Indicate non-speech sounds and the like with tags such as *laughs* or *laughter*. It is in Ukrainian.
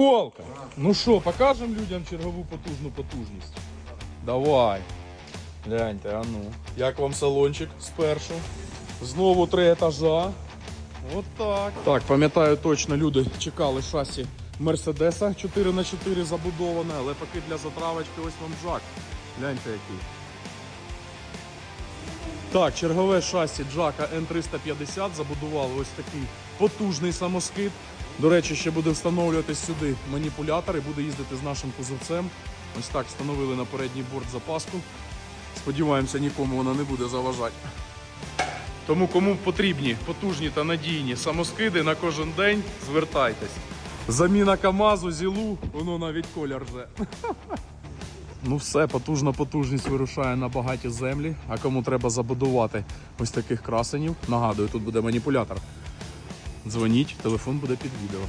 Волка. Ну що, покажемо людям чергову потужну потужність. Давай. Гляньте, а ну. Як вам салончик спершу? Знову три етажа. От так. Так, пам'ятаю точно, люди чекали шасі Мерседеса 4х4 забудоване, але поки для затравочки ось вам жак. Гляньте який. Так, чергове шасі Джака N350 забудували ось такий потужний самоскид. До речі, ще буде встановлюватись сюди маніпулятор і буде їздити з нашим кузовцем. Ось так встановили на передній борт запаску. Сподіваємося, нікому вона не буде заважати. Тому кому потрібні потужні та надійні самоскиди на кожен день, звертайтесь. Заміна КАМАЗу, ЗІЛу, воно навіть колір вже. *laughs* Ну все, потужна потужність вирушає на багаті землі. А кому треба забудувати ось таких красенів, нагадую, тут буде маніпулятор. Дзвоніть, телефон буде під відео.